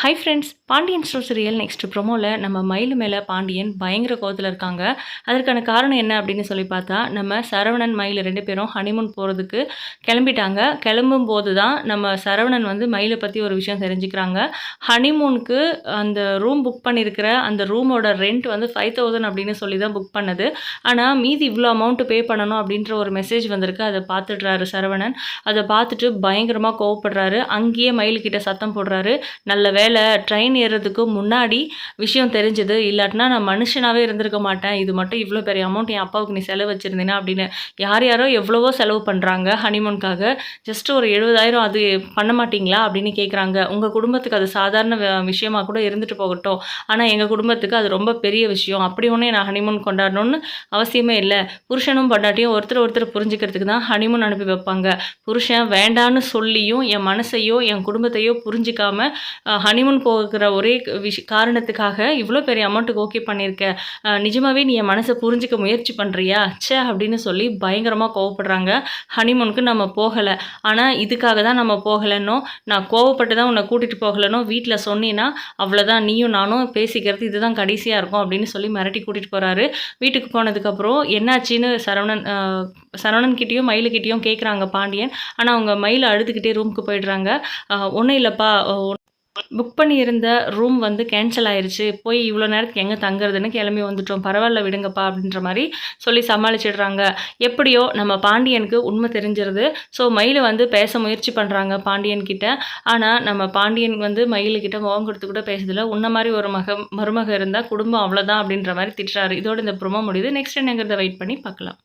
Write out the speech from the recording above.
Hi friends Pandian store serial next ப்ரொமோவில் நம்ம மயில் மேலே பாண்டியன் பயங்கர கோவத்தில் இருக்காங்க. அதற்கான காரணம் என்ன அப்படின்னு சொல்லி பார்த்தா நம்ம சரவணன் மயில் ரெண்டு பேரும் ஹனிமூன் போகிறதுக்கு கிளம்பிட்டாங்க. கிளம்பும் போது தான் நம்ம சரவணன் வந்து மயிலை பற்றி ஒரு விஷயம் தெரிஞ்சுக்கிறாங்க. ஹனிமூனுக்கு அந்த ரூம் புக் பண்ணியிருக்கிற அந்த ரூமோட ரெண்ட் வந்து ஃபைவ் தௌசண்ட் அப்படின்னு சொல்லி தான் புக் பண்ணது. ஆனால் மீதி இவ்வளோ அமௌண்ட்டு பே பண்ணணும் அப்படின்ற ஒரு மெசேஜ் வந்திருக்கு. அதை பார்த்துடுறாரு சரவணன். அதை பார்த்துட்டு பயங்கரமாக கோவப்படுறாரு. அங்கேயே மயில்கிட்ட சத்தம் போடுறாரு. நல்ல வேலை ட்ரெயின் ஏறுறதுக்கு முன்னாடி விஷயம் தெரிஞ்சது. இல்லாட்டினா நான் மனுஷனாகவே இருந்திருக்க மாட்டேன். இது மட்டும் இவ்வளோ பெரிய அமௌண்ட் என் அப்பாவுக்கு நீ செலவு வச்சுருந்தீனா அப்படின்னு யார் யாரோ எவ்வளவோ செலவு பண்ணுறாங்க ஹனிமூனுக்காக ஜஸ்ட் ஒரு எழுபதாயிரம் அது பண்ண மாட்டிங்களா அப்படின்னு கேட்குறாங்க உங்கள் குடும்பத்துக்கு அது சாதாரண விஷயமாக கூட இருந்துட்டு போகட்டும். ஆனால் எங்கள் குடும்பத்துக்கு அது ரொம்ப பெரிய விஷயம். அப்படி ஒன்றே நான் ஹனிமூன் கொண்டாடணும்னு அவசியமே இல்லை. புருஷனும் பொண்டாட்டியும் ஒருத்தர் ஒருத்தர் புரிஞ்சுக்கிறதுக்கு தான் ஹனிமூன் அனுப்பி வைப்பாங்க. புருஷன் வேண்டான்னு சொல்லியும் என் மனசையோ என் குடும்பத்தையோ புரிஞ்சிக்காம ஹனிமூன் போகிற ஒரே விஷ் காரணத்துக்காக இவ்வளோ பெரிய அமௌண்ட்டுக்கு ஓகே பண்ணியிருக்க நிஜமாகவே நீ என் மனசை புரிஞ்சிக்க முயற்சி பண்ணுறியா ச்சே அப்படின்னு சொல்லி பயங்கரமாக கோவப்படுறாங்க. ஹனிமூனுக்கு நம்ம போகலை. ஆனால் இதுக்காக தான் நம்ம போகலைன்னோ நான் கோவப்பட்டு தான் உன்னை கூட்டிகிட்டு போகலைன்னோ வீட்டில் சொன்னீன்னா அவ்வளோதான் நீயும் நானும் பேசிக்கிறது இதுதான் கடைசியாக இருக்கும் அப்படின்னு சொல்லி மிரட்டி கூட்டிகிட்டு போகிறாரு வீட்டுக்கு போனதுக்கப்புறம் என்னாச்சின்னு சரவணன் சரவணன் கிட்டேயும் மயிலுக்கிட்டேயும் கேட்குறாங்க பாண்டியன். ஆனால் அவங்க மயில் அழுதுகிட்டே ரூமுக்கு போயிடுறாங்க. ஒன்றும் இல்லைப்பா புக் பண்ணியிருந்த ரூம் வந்து கேன்சல் ஆயிடுச்சு போய் இவ்வளோ நேரத்துக்கு எங்கே தங்குறதுன்னு கிளம்பி வந்துட்டோம். பரவாயில்ல விடுங்கப்பா அப்படின்ற மாதிரி சொல்லி சமாளிச்சிடுறாங்க. எப்படியோ நம்ம பாண்டியனுக்கு உண்மை தெரிஞ்சிருது. ஸோ மயில் வந்து பேச முயற்சி பண்ணுறாங்க பாண்டியன் கிட்ட. ஆனால் நம்ம பாண்டியன் வந்து மயிலுக்கிட்ட முகம் கொடுத்து கூட பேசுதில்ல உன்ன மாதிரி ஒரு மக மருமக இருந்தால் குடும்பம் அவ்வளோதான் அப்படின்ற மாதிரி திட்டுறாரு. இதோட இந்த ப்ரொமோ முடியுது. நெக்ஸ்ட் என்னங்கிறத வெயிட் பண்ணி பார்க்கலாம்.